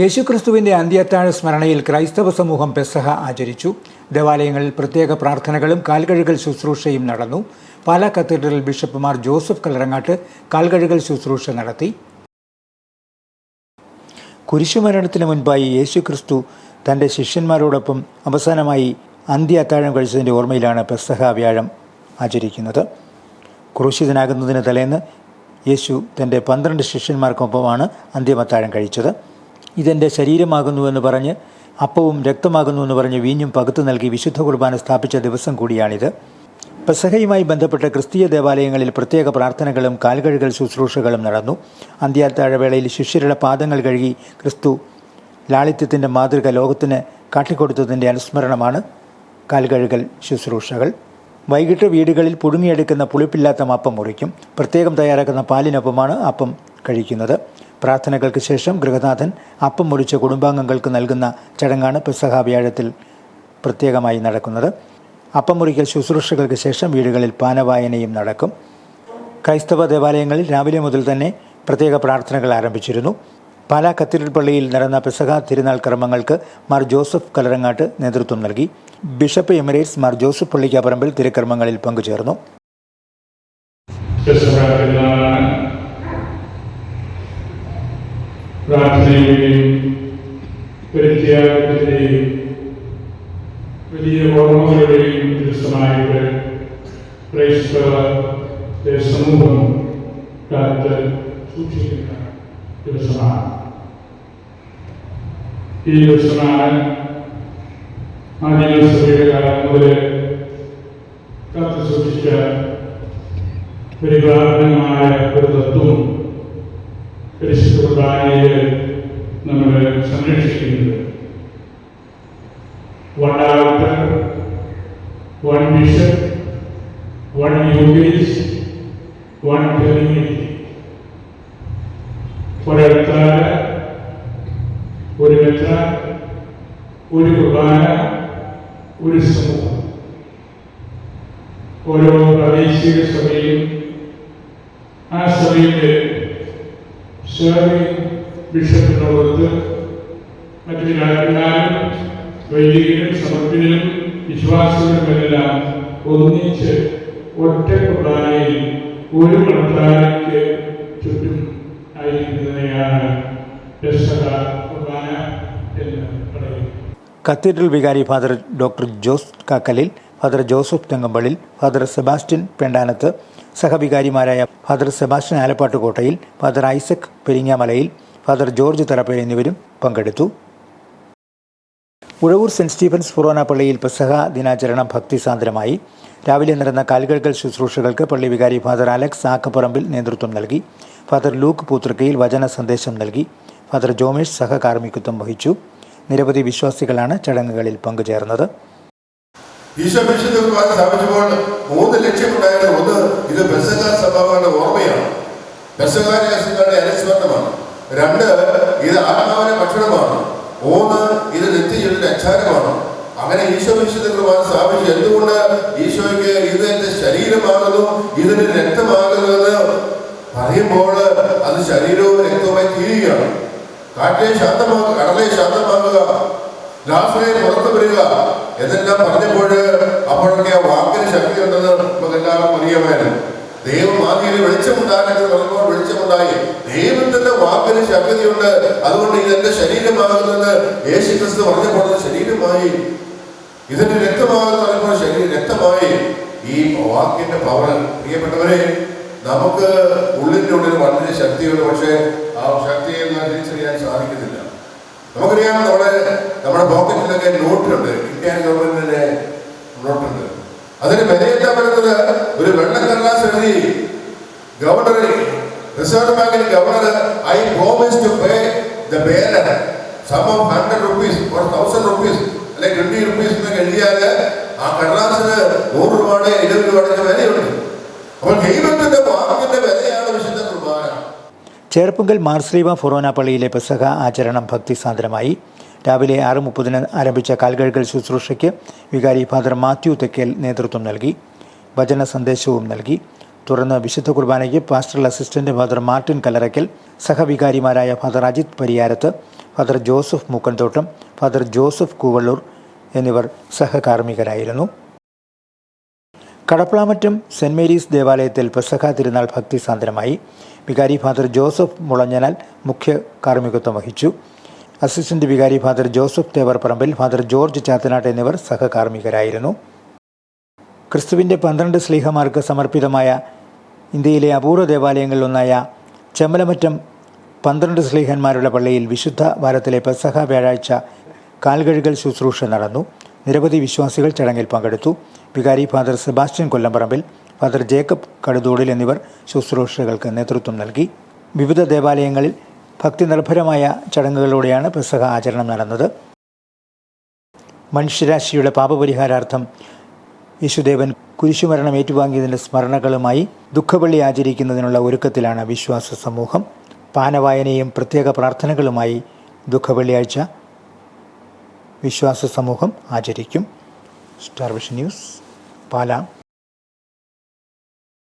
യേശുക്രിസ്തുവിന്റെ അന്ത്യത്താഴ സ്മരണയിൽ ക്രൈസ്തവ സമൂഹം പെസഹ ആചരിച്ചു. ദേവാലയങ്ങളിൽ പ്രത്യേക പ്രാർത്ഥനകളും കാൽകഴുകൽ ശുശ്രൂഷയും നടന്നു. പാലാ കത്തീഡ്രൽ ബിഷപ്പുമാർ ജോസഫ് കല്ലറങ്ങാട്ട് കാൽകഴുകൽ ശുശ്രൂഷ നടത്തി. കുരിശുമരണത്തിന് മുൻപായി യേശുക്രിസ്തു തന്റെ ശിഷ്യന്മാരോടൊപ്പം അവസാനമായി അന്ത്യ അത്താഴം കഴിച്ചതിന്റെ ഓർമ്മയിലാണ് പെസഹ വ്യാഴം ആചരിക്കുന്നത്. ക്രൂശിതനാകുന്നതിന് തലേന്ന് യേശു തന്റെ പന്ത്രണ്ട് ശിഷ്യന്മാർക്കൊപ്പമാണ് അന്ത്യമത്താഴം കഴിച്ചത്. ഇതെന്റെ ശരീരമാകുന്നുവെന്ന് പറഞ്ഞ് അപ്പവും രക്തമാകുന്നുവെന്ന് പറഞ്ഞ് വീഞ്ഞും പകുത്തു നൽകി വിശുദ്ധ കുർബാന സ്ഥാപിച്ച ദിവസം കൂടിയാണിത്. പെസഹയുമായി ബന്ധപ്പെട്ട ക്രിസ്തീയ ദേവാലയങ്ങളിൽ പ്രത്യേക പ്രാർത്ഥനകളും കാൽകഴുകൽ ശുശ്രൂഷകളും നടന്നു. അന്ത്യാത്താഴവേളയിൽ ശിഷ്യരുടെ പാദങ്ങൾ കഴുകി ക്രിസ്തു ലാളിത്യത്തിന്റെ മാതൃക ലോകത്തിന് കാട്ടിക്കൊടുത്തതിന്റെ അനുസ്മരണമാണ് കാൽകഴുകൽ ശുശ്രൂഷകൾ. വൈകിട്ട് വീടുകളിൽ പുഴുങ്ങിയെടുക്കുന്ന പുളിപ്പില്ലാത്ത അപ്പം മുറിക്കും. പ്രത്യേകം തയ്യാറാക്കുന്ന പാലിനൊപ്പമാണ് അപ്പം കഴിക്കുന്നത്. പ്രാർത്ഥനകൾക്ക് ശേഷം ഗൃഹനാഥൻ അപ്പം മുറിച്ച കുടുംബാംഗങ്ങൾക്ക് നൽകുന്ന ചടങ്ങാണ് പെസഹ വ്യാഴത്തിൽ പ്രത്യേകമായി നടക്കുന്നത്. അപ്പം മുറിക്കൽ ശുശ്രൂഷകൾക്ക് ശേഷം വീടുകളിൽ പാനവായനയും നടക്കും. ക്രൈസ്തവ ദേവാലയങ്ങളിൽ രാവിലെ മുതൽ തന്നെ പ്രത്യേക പ്രാർത്ഥനകൾ ആരംഭിച്ചിരുന്നു. പാലാ കത്തീഡ്രൽ പള്ളിയിൽ നടന്ന പെസഹ തിരുനാൾ കർമ്മങ്ങൾക്ക് മാർ ജോസഫ് കലറങ്ങാട്ട് നേതൃത്വം നൽകി. Bishop emeritus Mar Joseph Pallikkaparampil തിരുക്കർമ്മങ്ങളിൽ പങ്കുചേർന്നു. പെസഹാപ്പെരുന്നാളാണ് പ്രാർത്ഥനയുടെയും പരിത്യാഗത്തിൻ്റെയും വലിയ ഓർമ്മകളുടെയും ദിവസമായിട്ട് ക്രൈസ്തവ സമൂഹം കാത്ത് സൂക്ഷിക്കുന്ന ദിവസമാണ് ഈ ദിവസമാണ് ആദിവാസിയുടെ കാലം മുതൽ കാത്തു സൂക്ഷിച്ച പരിപാലനമായ ഒരു തത്വം പരിശുദ്ധ കുർബാനയിൽ നമ്മൾ സംരക്ഷിക്കുന്നത്. One altar one bishop one യൂബീസ് one community ഒരു വെത്ര ഒരു കുർബാന ഒരു സമൂഹം. ഓരോ പ്രാദേശിക സഭയും ആ സഭയുടെ സേവിംഗ് ബിഷപ്പിനോടൊത്ത് മറ്റു രാജ്യക്കാരും വൈദികരും സമർപ്പിനും വിശ്വാസികളുമെല്ലാം ഒന്നിച്ച് ഒറ്റ കുർബാനയിൽ ഒരു മണത്താരയ്ക്ക് ചുറ്റും ആയിരിക്കുന്നതിനെയാണ് പെസഹ കുർബാന എന്ന് പറയുന്നത് കത്തീഡ്രൽ വികാരി father doctor Jose Kakkalil father Joseph Thengampallil father Sebastian Pendanath സഹവികാരിമാരായ father Sebastian Alappattukottayil father Isaac Peringamalayil father George Tharappel എന്നിവരും പങ്കെടുത്തു. ഉഴവൂർ സെന്റ് സ്റ്റീഫൻസ് ഫുറോന പള്ളിയിൽ പെസഹ ദിനാചരണം ഭക്തിസാന്ദ്രമായി രാവിലെ നടന്ന കാൽകഴുകൽ ശുശ്രൂഷകൾക്ക് പള്ളി വികാരി ഫാദർ അലക്സ് ആക്കപ്പറമ്പിൽ നേതൃത്വം നൽകി. ഫാദർ ലൂക്ക് പൂത്രക്കയിൽ വചന സന്ദേശം നൽകി. ഫാദർ ജോമേഷ് സഹകാർമ്മികത്വം വഹിച്ചു. നിരവധി വിശ്വാസികളാണ് ചടങ്ങുകളിൽ പങ്കുചേർന്നത്. ഈശോ കുർബാന സ്ഥാപിച്ചപ്പോൾ മൂന്ന് ലക്ഷ്യമുണ്ടായിരുന്നു. ഒന്ന് ഇത് ബെസകാ സഭകളുടെ ഓർമ്മയാണ്. ബെസകാരുടെ അനുസ്മരണമാണ്. രണ്ട് ഇത് ആത്മാവിന്റെ ഭക്ഷണമാണ്. മൂന്ന് ഇത് നിത്യജീവിതത്തിന്റെ അച്ചാരമാണ്. അങ്ങനെ ഈശോ വിശുദ്ധ കുർബാന സ്ഥാപിച്ചു. എന്തുകൊണ്ട് ഈശോയ്ക്ക് ഇത് എന്റെ ശരീരമാകുന്നു ഇതിന് രക്തമാകുന്നു എന്ന് പറയുമ്പോൾ അത് ശരീരവും രക്തവുമായി തീരുകയാണ്. കാറ്റേ ശാന്തമാക്കുക കടലെ ശാന്തമാക്കുക ലാസറെ പുറത്തു വരിക. എന്നെല്ലാം പറഞ്ഞപ്പോൾ അപ്പോഴൊക്കെ വാക്കിന് ശക്തി ഉണ്ടെന്ന് നമുക്ക് എല്ലാവർക്കും അറിയാമായിരുന്നു. ദൈവം ആദ്യം വെളിച്ചമുണ്ടാകരുത് പറഞ്ഞപ്പോൾ വെളിച്ചമുണ്ടായി. ദൈവത്തിന്റെ വാക്കിന് ശക്തിയുണ്ട്. അതുകൊണ്ട് ഇതെന്റെ ശരീരമാകുന്നത് യേശു ക്രിസ്തു പറഞ്ഞപ്പോൾ ശരീരമായി. ഇതിന്റെ രക്തമാകുന്ന പറഞ്ഞപ്പോൾ ശരീരം രക്തമായി. ഈ വാക്കിന്റെ പവർ പ്രിയപ്പെട്ടവരെ നമുക്ക് ഉള്ളിന്റെ ഉള്ളിൽ വളരെ ശക്തിയുണ്ട്. പക്ഷേ ആ ശക്തിയെ തിരിച്ചറിയാൻ സാധിക്കുന്നില്ല. നമുക്കറിയാം നമ്മുടെ നമ്മുടെ പോക്കറ്റിലൊക്കെ നോട്ടുണ്ട് ഇന്ത്യൻ ഗവൺമെന്റിന്റെ നോട്ടുണ്ട് അതിന് വിലയെന്താ പറ്റുന്നത് ഒരു വെള്ളക്കടലാസ് എഴുതി ഗവർണർ റിസർവ് ബാങ്കിന്റെ governor I promise to pay the bearer sum of hundred rupees or thousand rupees അല്ലെങ്കിൽ ട്വന്റി റുപ്പീസ് എന്നൊക്കെ എഴുതിയാൽ ആ കടലാസിന് നൂറ് രൂപയുടെ ഇരുപത് രൂപയുടെ വിലയുണ്ട്. അപ്പോൾ ദൈവത്തിന്റെ വാക്കിന്റെ വിലയാണ് വിശുദ്ധ കുർബാന. ചേർപ്പുങ്കൽ മാർസ്ലീവ ഫൊറോന പള്ളിയിലെ പെസഹ ആചരണം ഭക്തിസാന്ദ്രമായി. രാവിലെ ആറ് മുപ്പതിന് ആരംഭിച്ച കാൽകഴുകൽ ശുശ്രൂഷയ്ക്ക് വികാരി ഫാദർ മാത്യു തെക്കേൽ നേതൃത്വം നൽകി. വചന സന്ദേശവും നൽകി. തുടർന്ന് വിശുദ്ധ കുർബാനയ്ക്ക് pastoral assistant father Martin Kallarakkal സഹവികാരിമാരായ father Ajith Pariyarath father Joseph Mookkanthottam father Joseph Koovalloor എന്നിവർ സഹകാർമ്മികരായിരുന്നു. കടപ്ലാമറ്റം സെന്റ് മേരീസ് ദേവാലയത്തിൽ പെസഹ തിരുനാൾ ഭക്തി സാന്ദ്രമായി വികാരി ഫാദർ ജോസഫ് മുളഞ്ഞനാൽ മുഖ്യ കാർമ്മികത്വം വഹിച്ചു. അസിസ്റ്റന്റ് വികാരി father Joseph Thevarparampil father George Chathanatt എന്നിവർ സഹകാർമ്മികരായിരുന്നു. ക്രിസ്തുവിന്റെ പന്ത്രണ്ട് സ്ലീഹമാർക്ക് സമർപ്പിതമായ ഇന്ത്യയിലെ അപൂർവ ദേവാലയങ്ങളിലൊന്നായ ചെമ്മലമറ്റം പന്ത്രണ്ട് സ്ലീഹന്മാരുടെ പള്ളിയിൽ വിശുദ്ധ വാരത്തിലെ പെസഹ വ്യാഴാഴ്ച കാൽകഴുകൽ ശുശ്രൂഷ നടന്നു. നിരവധി വിശ്വാസികൾ ചടങ്ങിൽ പങ്കെടുത്തു. വികാരി father Sebastian Kollamparampil father Jacob Kaduthodil എന്നിവർ ശുശ്രൂഷകൾക്ക് നേതൃത്വം നൽകി. വിവിധ ദേവാലയങ്ങളിൽ ഭക്തി നിർഭരമായ ചടങ്ങുകളോടെയാണ് പെസഹ ആചരണം നടന്നത്. മനുഷ്യരാശിയുടെ പാപപരിഹാരാർത്ഥം യേശുദേവൻ കുരിശുമരണം ഏറ്റുവാങ്ങിയതിന്റെ സ്മരണകളുമായി ദുഃഖവെള്ളി ആചരിക്കുന്നതിനുള്ള ഒരുക്കത്തിലാണ് വിശ്വാസ സമൂഹം. പാനവായനയും പ്രത്യേക പ്രാർത്ഥനകളുമായി ദുഃഖവെള്ളിയാഴ്ച വിശ്വാസ സമൂഹം ആചരിക്കും. Star vision news Pala.